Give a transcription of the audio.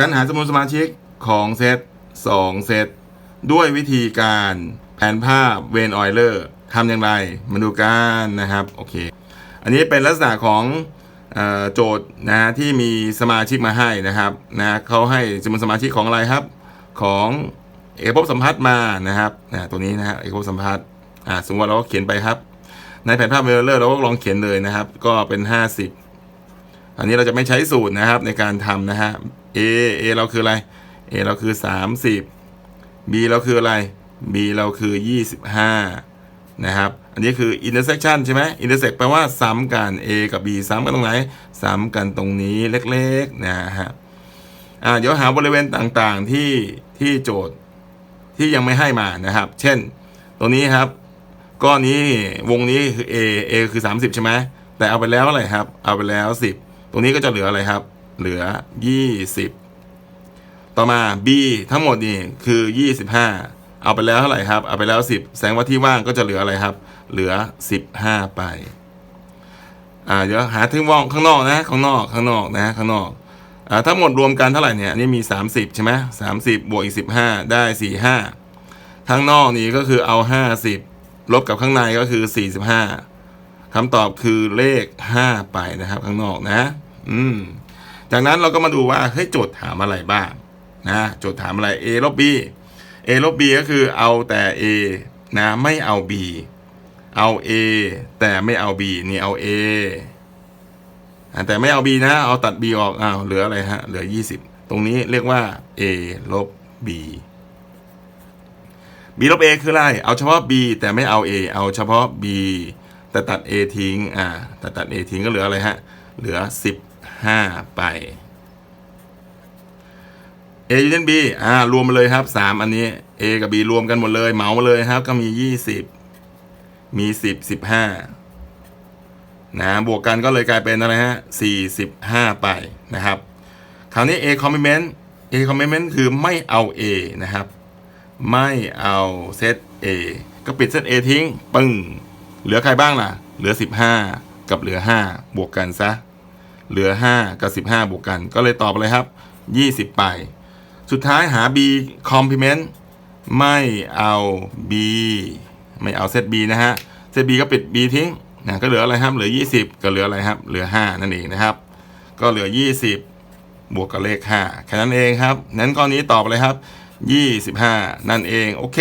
การหาจำนวนสมาชิกของเซต2เซตด้วยวิธีการแผนภาพเวนออยเลอร์ทำอย่างไรมาดูกันนะครับโอเค อันนี้เป็นลักษณะของโจทย์นะที่มีสมาชิกมาให้นะครับนะเขาให้จำนวนสมาชิกของอะไรครับ ของเอกภพสัมพัทธ์มานะครับนะตัวนี้นะฮะเอกภพสัมพัทธ์อ่าสมมติว่าเราก็เขียนไปครับ ในแผนภาพเวลเลอร์เราก็ลองเขียนเลยนะครับ ก็เป็น 50 อันนี้เราจะไม่ใช้สูตรนะครับในการทำนะฮะ A A เราคืออะไร A เราคือ 30 B เราคืออะไร B เราคือ 25 นะครับ อันนี้คือ intersection ใช่ไหม intersect แปลว่าซ้ำกัน A กับ B ซ้ำกันตรงไหน ซ้ำกันตรงนี้เล็กๆนะฮะอ่าเดี๋ยวหาบริเวณต่างๆที่ที่โจทย์ที่ยังไม่ให้มานะครับ เช่น ตรงนี้ครับก้อนนี้วงนี้คือ A A คือ 30 ใช่ไหมแต่เอาไปแล้วอะไรครับ เอาไปแล้ว 10 ตรงนี้ก็จะเหลืออะไรครับ เหลือ 20 ต่อมา B ทั้งหมดนี่คือ 25 เอาไปแล้วเท่าไหร่ครับ เอาไปแล้ว 10 แสดงว่าที่ว่างก็จะเหลืออะไรครับ เหลือ 15 ไป อ่า เดี๋ยวหาที่ว่างข้างนอกนะ ข้างนอก ข้างนอกนะ ข้างนอก อ่า ทั้งหมดรวมกันเท่าไหร่เนี่ย อันนี้มี 30 ใช่ไหมสามสิบบวกอีก 15 ได้ 45 ข้างนอกนี่ก็คือเอา 50 ลบกับข้างในก็คือ 45 คำตอบคือเลข 5 ไปนะครับข้างนอกนะ อืม จากนั้นเราก็มาดูว่าเฮ้ยโจทย์ถามอะไรบ้างนะโจทย์ถามอะไร a ลบ b a ลบ b ก็คือเอาแต่ a นะไม่เอา b เอา a แต่ไม่เอา b นี่เอา a แต่ไม่เอา b นะ เอาตัด b ออกอ้าวเหลืออะไรฮะ เหลือ 20 ตรงนี้เรียกว่า a ลบ b b ลบ a คืออะไร เอาเฉพาะ b แต่ไม่เอา a เอาเฉพาะ b แต่ตัด a ทิ้งอ่าแต่ตัด a ทิ้งก็เหลืออะไรฮะ เหลือ 15 ไป a ยูเน b อ่ารวมมาเลยครับ 3 อันนี้ a กับ b รวมกันหมดเลยเหมามาเลยครับ ก็มี 20 มี 10 15นะบวกกันก็เลยกลายเป็นอะไรฮะ 45 ไปนะครับ คราวนี้ a complement a complement คือไม่เอา a นะครับ ไม่เอาเซต A ก็ปิดเซต A ทิ้ง ปึ้ง เหลือใครบ้างล่ะ เหลือ 15 กับเหลือ 5 บวกกันซะ เหลือ 5 กับ 15 บวกกัน ก็เลยตอบอะไรครับ 20 ไป สุดท้ายหา B complement ไม่เอา B ไม่เอาเซต B นะฮะ เซต B ก็ปิด B ทิ้งนะก็เหลืออะไรครับ เหลือ 20 ก็เหลืออะไรครับ เหลือ 5 นั่นเองนะครับ ก็เหลือ 20 บวกกับเลข 5 แค่นั้นเองครับ นั้นก้อนนี้ตอบเลยครับ 25 นั่นเอง โอเค